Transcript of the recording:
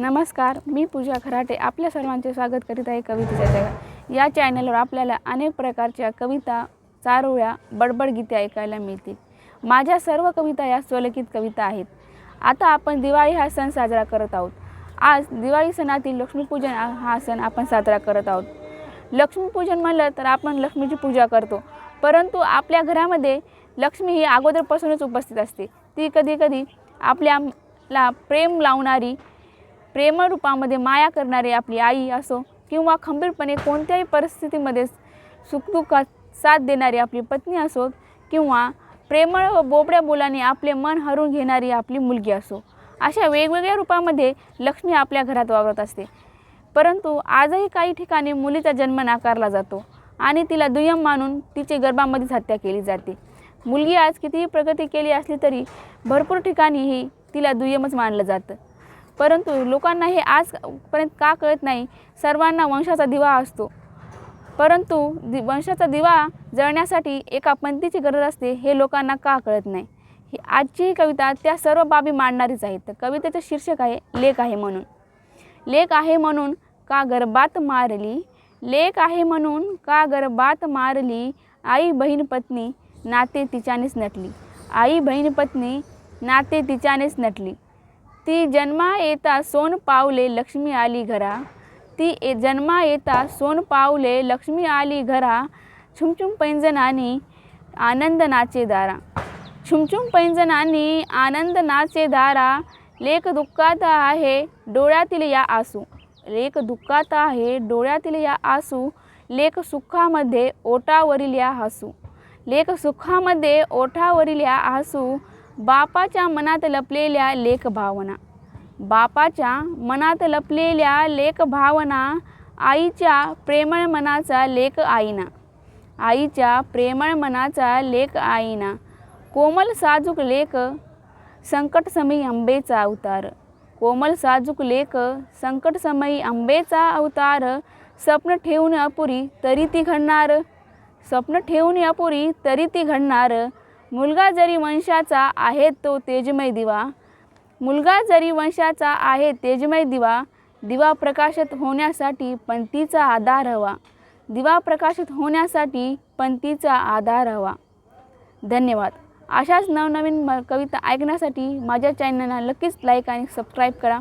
नमस्कार मी पूजा खराटे आपल्या सर्वांचे स्वागत करीत आहे कवितेच्या जगात. या चॅनलवर आपल्याला अनेक प्रकारच्या कविता चारोळ्या बडबड गीते ऐकायला मिळतील. माझ्या सर्व कविता या स्वलिखित कविता आहेत. आता आपण दिवाळी हा सण साजरा करत आहोत. आज दिवाळी सणातील लक्ष्मीपूजन हा- हा सण आपण साजरा करत आहोत. लक्ष्मीपूजन म्हणलं तर आपण लक्ष्मीची पूजा करतो. परंतु आपल्या घरामध्ये लक्ष्मी ही अगोदरपासूनच उपस्थित असते. ती कधी कधी आपल्याला प्रेम लावणारी प्रेमळ रूपामध्ये माया करणारी आपली आई असो किंवा खंबीरपणे कोणत्याही परिस्थितीमध्ये सुखदुःखात साथ देणारी आपली पत्नी असो किंवा प्रेमळ व बोबड्या बोलाने आपले मन हरून घेणारी आपली मुलगी असो अशा वेगवेगळ्या रूपामध्ये लक्ष्मी आपल्या घरात वावरत असते. परंतु आजही काही ठिकाणी मुलीचा जन्म नाकारला जातो आणि तिला दुय्यम मानून तिची गर्भामध्येच हत्या केली जाते. मुलगी आज कितीही प्रगती केली असली तरी भरपूर ठिकाणी ही तिला दुय्यमच मानलं जातं. परंतु लोकांना हे आजपर्यंत का कळत नाही? सर्वांना वंशाचा दिवा असतो. परंतु दि वंशाचा दिवा जळण्यासाठी एका पंथीची गरज असते हे लोकांना का कळत नाही? ही आजची ही कविता त्या सर्व बाबी मांडणारीच आहे. तर कवितेचं शीर्षक आहे लेख आहे म्हणून. लेख आहे म्हणून का गर्भात मारली? लेख आहे म्हणून का गर्भात मारली? आई बहीण पत्नी नाते तिच्यानेच नटली. आई बहीण पत्नी नाते तिच्यानेच नटली. ती जन्मा येता सोन पावले लक्ष्मी आली घरा. ती ए जन्मा येता सोन पावले लक्ष्मी आली घरा. छुमछुम पैंजनानी आनंद नाचे दारा. छुमछुम पैंजनानी आनंद नाचे दारा. लेख दुःखात आहे डोळ्यातील या आसू. लेख दुःखात आहे डोळ्यातील या आसू. लेख सुखामध्ये ओटावरील या हसू. लेख सुखामध्ये ओठावरील या हसू. बापाच्या मनात लपलेल्या लेख भावना बापाच्या मनात लपलेल्या लेख भावना आईच्या प्रेमळ मनाचा लेख आईना. आईच्या प्रेमळ मनाचा लेख आईना. कोमल साजूक लेख संकटसमयी अंबेचा अवतार. कोमल साजूक लेख संकटसमयी अंबेचा अवतार. स्वप्न ठेवून अपुरी तरी ती घडणार. स्वप्न ठेवून अपुरी तरी ती घडणार. मुलगा जरी वंशाचा आहे तो तेजमय दिवा. मुलगा जरी वंशाचा आहे तेजमय दिवा दिवा प्रकाशित होण्यासाठी पंथीचा आधार हवा. दिवा प्रकाशित होण्यासाठी पंथीचा आधार हवा. धन्यवाद. अशाच नवनवीन म कविता ऐकण्यासाठी माझ्या चॅनलला नक्कीच लाईक आणि सबस्क्राईब करा.